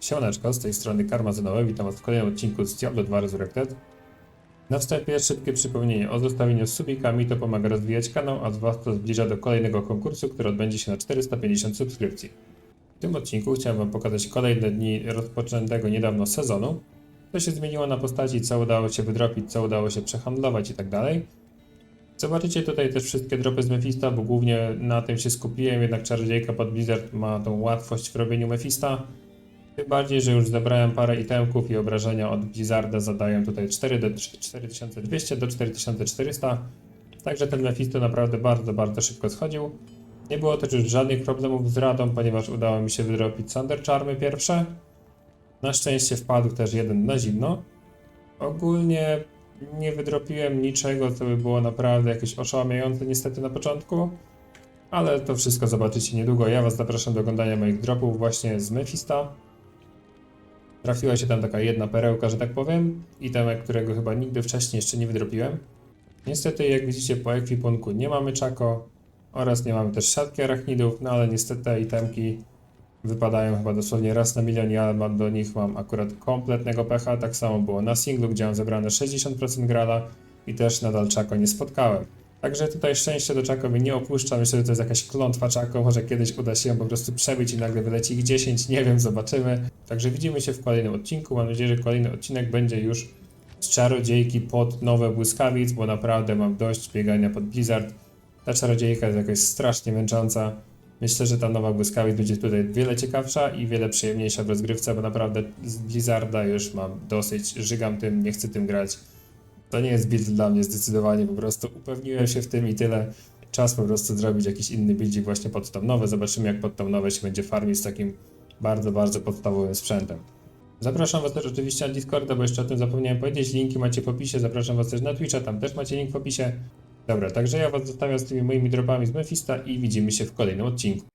Siemaneczko, z tej strony Karmazynowe, witam was w kolejnym odcinku z Diablo 2 Resurrected. Na wstępie szybkie przypomnienie o zostawieniu subikami, to pomaga rozwijać kanał, a z was to zbliża do kolejnego konkursu, który odbędzie się na 450 subskrypcji. W tym odcinku chciałem wam pokazać kolejne dni rozpoczętego niedawno sezonu, co się zmieniło na postaci, co udało się wydropić, co udało się przehandlować i tak. Zobaczycie tutaj też wszystkie dropy z Mephisto, bo głównie na tym się skupiłem, jednak Czarodziejka pod Blizzard ma tą łatwość w robieniu Mephista. Tym bardziej, że już zebrałem parę itemków i obrażenia od Blizzarda zadają tutaj 4 do 4200 do 4400. Także ten Mephisto naprawdę bardzo, bardzo szybko schodził. Nie było też już żadnych problemów z radą, ponieważ udało mi się wydropić Thunder Charmy pierwsze. Na szczęście wpadł też jeden na zimno. Ogólnie nie wydropiłem niczego, co by było naprawdę jakieś oszałamiające niestety na początku. Ale to wszystko zobaczycie niedługo. Ja Was zapraszam do oglądania moich dropów właśnie z Mephista. Trafiła się tam taka jedna perełka, że tak powiem. Itemek, którego chyba nigdy wcześniej jeszcze nie wydropiłem. Niestety, jak widzicie po ekwipunku nie mamy czako oraz nie mamy też siatki arachnidów, no ale niestety te itemki wypadają chyba dosłownie raz na milion. Ja do nich mam akurat kompletnego pecha. Tak samo było na singlu, gdzie mam zebrane 60% grala i też nadal czako nie spotkałem. Także tutaj szczęście do Czako mnie nie opuszcza. Myślę, że to jest jakaś klątwa Czako. Może kiedyś uda się ją po prostu przebić i nagle wyleci ich 10. Nie wiem, zobaczymy. Także widzimy się w kolejnym odcinku. Mam nadzieję, że kolejny odcinek będzie już z czarodziejki pod nowe błyskawic, bo naprawdę mam dość biegania pod Blizzard. Ta czarodziejka jest jakaś strasznie męcząca. Myślę, że ta nowa błyskawic będzie tutaj wiele ciekawsza i wiele przyjemniejsza w rozgrywce, bo naprawdę z Blizzarda już mam dosyć. Żygam tym, nie chcę tym grać. To nie jest build dla mnie zdecydowanie, po prostu upewniłem się w tym i tyle. Czas po prostu zrobić jakiś inny buildzik właśnie pod tą nowe. Zobaczymy jak pod tą nowe się będzie farmić z takim bardzo, bardzo podstawowym sprzętem. Zapraszam Was też oczywiście na Discorda, bo jeszcze o tym zapomniałem powiedzieć. Linki macie w opisie. Zapraszam Was też na Twitcha, tam też macie link w opisie. Dobra, także ja Was zostawiam z tymi moimi dropami z Mephista i widzimy się w kolejnym odcinku.